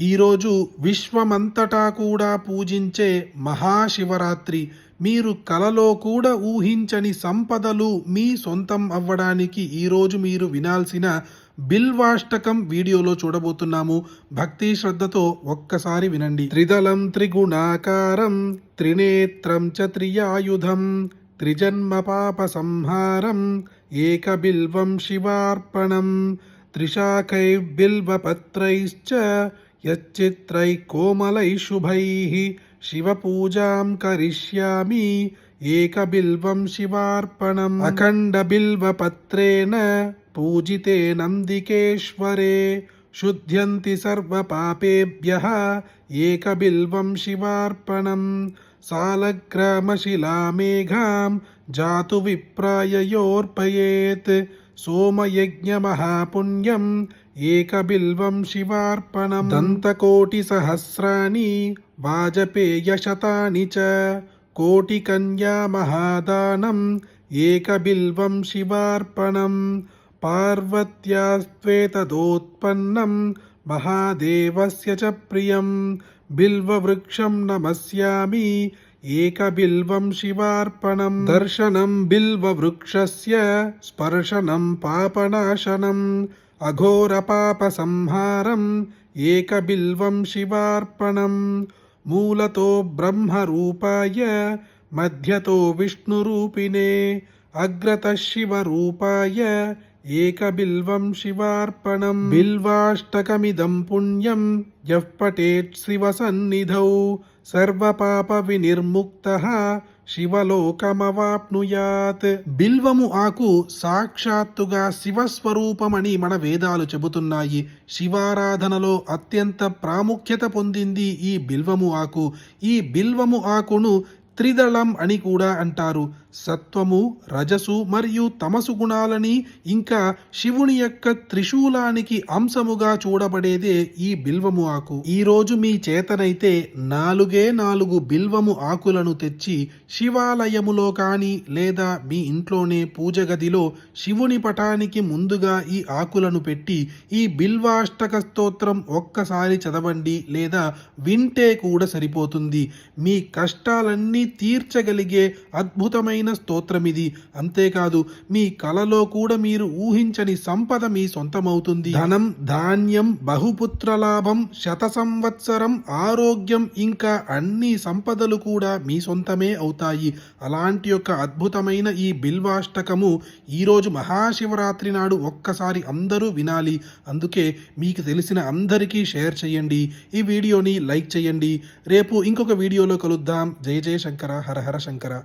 ఈరోజు విశ్వమంతటా కూడా పూజించే మహాశివరాత్రి. మీరు కలలో కూడా ఊహించని సంపదలు మీ సొంతం అవ్వడానికి ఈరోజు మీరు వినాల్సిన బిల్వాష్టకం వీడియోలో చూడబోతున్నాము. భక్తి శ్రద్ధతో ఒక్కసారి వినండి. త్రిదళం త్రిగుణాకారం త్రినేత్రం చ త్రియాయుధం త్రిజన్మ పాప సంహారం ఏకబిల్వం శివార్పణం త్రిశాఖై బిల్వపత్రైశ్చ యచ్చిత్రై కోమలై శుభై శివపూజాం కరిష్యామి ఏకబిల్వం శివార్పణం అఖండ బిల్వపత్రేణ పూజితే నందికేశ్వరే శుద్ధ్యంతి సర్వపాపేభ్య ఏకబిల్వం శివార్పణం సాలగ్రామశిలామేఘాం జాతు విప్రాయయోర్పయేత్ సోమయజ్ఞమహాపుణ్యం ఏకబిల్వం శివార్పణం. దంతకోటిసహస్రాణి వాజపేయశతాని చ. కోటికన్యామహాదానం ఏకబిల్వం శివార్పణం. పార్వత్యాస్త్వేతదోత్పన్నం. మహాదేవస్య చ ప్రియం. బిల్వవృక్షం నమస్యామి. ఏకబిల్వం శివార్పణం. దర్శనం బిల్వవృక్షస్య. స్పర్శనం పాపనాశనం. అఘోరపాపసంహారం ఏకబిల్వం శివార్పణం. మూలతో బ్రహ్మరూపాయ మధ్యతో విష్ణురూపిణే. అగ్రత శివరూపాయ ఏకబిల్వం శివార్పణం. బిల్వాష్టకమిదం పుణ్యం యః పఠేత్ శివసన్నిధౌ సర్వపాపవినిర్ముక్తః శివలోకమవాప్నుయాత్ బిల్వము ఆకు సాక్షాత్తుగా శివస్వరూపమని మన వేదాలు చెబుతున్నాయి. శివారాధనలో అత్యంత ప్రాముఖ్యత పొందింది ఈ బిల్వము ఆకు. ఈ బిల్వము ఆకును త్రిదళం అని కూడా అంటారు. సత్వము రజసు మరియు తమసు గుణాలని ఇంకా శివుని యొక్క త్రిశూలానికి అంశముగా చూడబడేదే ఈ బిల్వము ఆకు. ఈరోజు మీ చేతనైతే నాలుగే నాలుగు బిల్వము ఆకులను తెచ్చి శివాలయములో కానీ లేదా మీ ఇంట్లోనే పూజ గదిలో శివుని పటానికి ముందుగా ఈ ఆకులను పెట్టి ఈ బిల్వాష్టక స్తోత్రం ఒక్కసారి చదవండి లేదా వింటే కూడా సరిపోతుంది. మీ కష్టాలన్నీ తీర్చగలిగే అద్భుతమైన స్తోత్రం ఇది అంతేకాదు మీ కలలో కూడా మీరు ఊహించని సంపద మీ సొంతమవుతుంది. ధనం ధాన్యం బహుపుత్రలాభం శత సంవత్సరం ఆరోగ్యం ఇంకా అన్ని సంపదలు కూడా మీ సొంతమే అవుతాయి. అలాంటి యొక్క అద్భుతమైన ఈ బిల్వాష్టకము ఈరోజు మహాశివరాత్రి నాడు ఒక్కసారి అందరూ వినాలి. అందుకే మీకు తెలిసిన అందరికీ షేర్ చేయండి. ఈ వీడియోని లైక్ చేయండి. రేపు ఇంకొక వీడియోలో కలుద్దాం. జయ జయ శంకర హర హర శంకర.